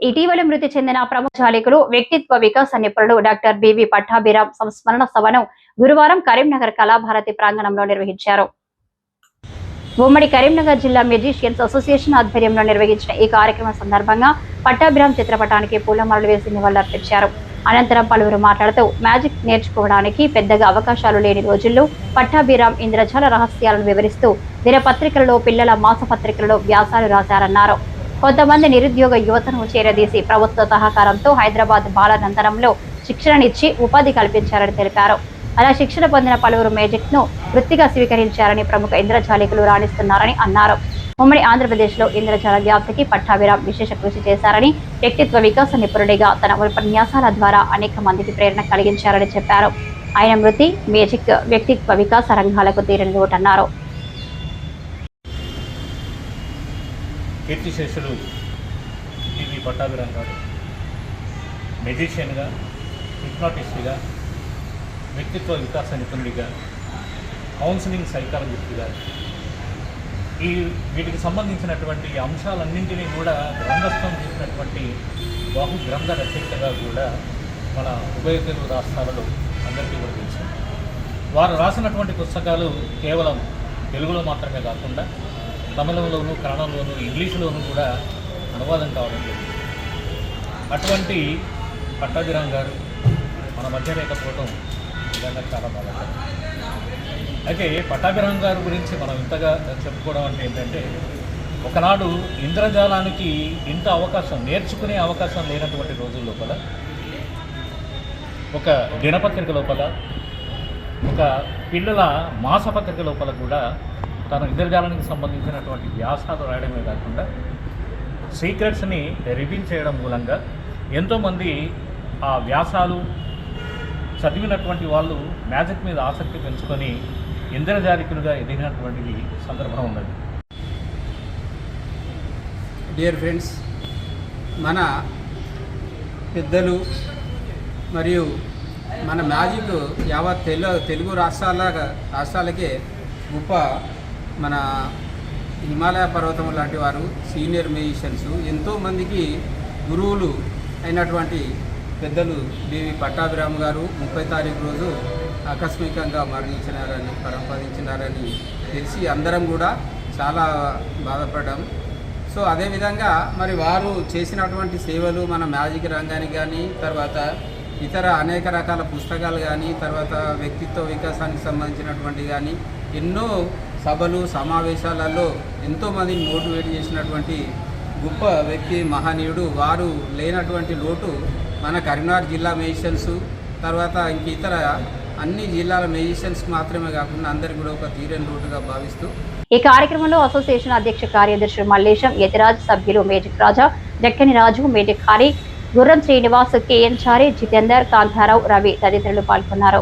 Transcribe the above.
ఇటీవల మృతి చెందిన ప్రముఖ చాలికులు వ్యక్తిత్వ వికాస నిపుణుడు డాక్టర్ బివి పట్టాభిరామ్ సంస్మరణ సభను గురువారం కరీంనగర్ కళాభారతి ప్రాంగణంలో నిర్వహించారు. ఉమ్మడి కరీంనగర్ జిల్లా మెజిషియన్స్ అసోసియేషన్ ఆధ్వర్యంలో నిర్వహించిన ఈ కార్యక్రమం సందర్భంగా పట్టాభిరామ్ చిత్రపటానికి పూలమాలలు వేసి నివాళులర్పించారు అనంతరం పలువురు మాట్లాడుతూ మ్యాజిక్ నేర్చుకోవడానికి పెద్దగా అవకాశాలు లేని రోజుల్లో పట్టాభిరామ్ ఇంద్రజాల రహస్యాలను వివరిస్తూ దినపత్రికలలో పిల్లల మాసపత్రికలలో వ్యాసాలు రాశారన్నారు. కొంతమంది నిరుద్యోగ యువతను చేరదీసి ప్రభుత్వ సహకారంతో హైదరాబాద్ బాలనంతరంలో శిక్షణనిచ్చి ఉపాధి కల్పించారని తెలిపారు. అలా శిక్షణ పొందిన పలువురు మేజిక్ను వృత్తిగా స్వీకరించారని ప్రముఖ ఇంద్రజాలికులు రాణిస్తున్నారని అన్నారు. ఉమ్మడి ఆంధ్రప్రదేశ్లో ఇంద్రజాల వ్యాప్తికి పట్టాభిరామ్ విశేష కృషి చేశారని వ్యక్తిత్వ వికాస నిపుణుడిగా తన ఉపన్యాసాల ద్వారా అనేక మందికి ప్రేరణ కలిగించారని చెప్పారు. ఆయన మృతి మేజిక్ వ్యక్తిత్వ వికాస రంగాలకు తీరని లోటన్నారు. కీర్తిశేషులు టీవీ పట్టాభిరామ్ గారు. మెజిషియన్గా హిప్నాటిస్ట్గా వ్యక్తిత్వ వికాస నిపుణుడిగా కౌన్సిలింగ్ సైకాలజిస్ట్గా ఈ వీటికి సంబంధించినటువంటి అంశాలన్నింటినీ కూడా గ్రంథస్థం చేసినటువంటి బహు గ్రంథ రచయితగా కూడా మన ఉభయ తెలుగు రాష్ట్రాలలో అందరికీ కూడా తెలుసు. వారు రాసినటువంటి పుస్తకాలు కేవలం తెలుగులో మాత్రమే కాకుండా తమిళంలోను కన్నడంలోను ఇంగ్లీషులోను కూడా అనువాదం కావడం జరిగింది అటువంటి పట్టాభిరామ్ గారు మన మధ్య లేకపోవడం నిజంగా చాలా బాధాకరం. అయితే పట్టాభిరామ్ గారి గురించి మనం ఇంతగా చెప్పుకోవడం అంటే ఏంటంటే ఒకనాడు ఇంద్రజాలానికి ఇంత అవకాశం నేర్చుకునే అవకాశం లేనటువంటి రోజుల లోపల ఒక దినపత్రిక లోపల ఒక పిల్లల మాసపత్రిక లోపల కూడా తన ఇంద్రజాలానికి సంబంధించినటువంటి వ్యాసాలు రాయడమే కాకుండా సీక్రెట్స్ని రివీల్ చేయడం మూలంగా ఎంతోమంది ఆ వ్యాసాలు చదివినటువంటి వాళ్ళు మ్యాజిక్ మీద ఆసక్తి పెంచుకొని ఇంద్రజాలికులుగా ఎదిగినటువంటి సందర్భం ఉన్నది. డియర్ ఫ్రెండ్స్ మన పెద్దలు మరియు మన మ్యాజిక్ యావత్ తెలు తెలుగు రాష్ట్రాల రాష్ట్రాలకే గొప్ప మన హిమాలయ పర్వతం లాంటి వారు సీనియర్ మ్యూజిషియన్స్ ఎంతోమందికి గురువులు అయినటువంటి పెద్దలు దేవి పట్టాభిరామ్ గారు ముప్పై తారీఖు రోజు ఆకస్మికంగా మరణించినారని పరంపదించినారని తెలిసి అందరం కూడా చాలా బాధపడ్డాం. సో అదేవిధంగా మరి వారు చేసినటువంటి సేవలు మన మ్యాజిక్ రంగానికి కానీ తర్వాత ఇతర అనేక రకాల పుస్తకాలు కానీ తర్వాత వ్యక్తిత్వ వికాసానికి సంబంధించినటువంటి కానీ ఎన్నో సభలు సమావేశాలలో ఎంతోమందిని మోటివేట్ చేసినటువంటి గొప్ప వ్యక్తి మహనీయుడు. వారు లేనటువంటి లోటు మన కరీంనగర్ జిల్లా మెజిషియన్స్ తర్వాత ఇంక ఇతర అన్ని జిల్లాల మెజిషియన్స్ మాత్రమే కాకుండా అందరికి కూడా ఒక తీరని లోటుగా భావిస్తూ ఈ కార్యక్రమంలో అసోసియేషన్ అధ్యక్ష కార్యదర్శి మల్లేశం యతిరాజ్ సభ్యులు magic Raja Jakkani Raju magic Hari Gurram Srinivas K N Chari Jitender Kantharao Ravi తదితరులు పాల్గొన్నారు.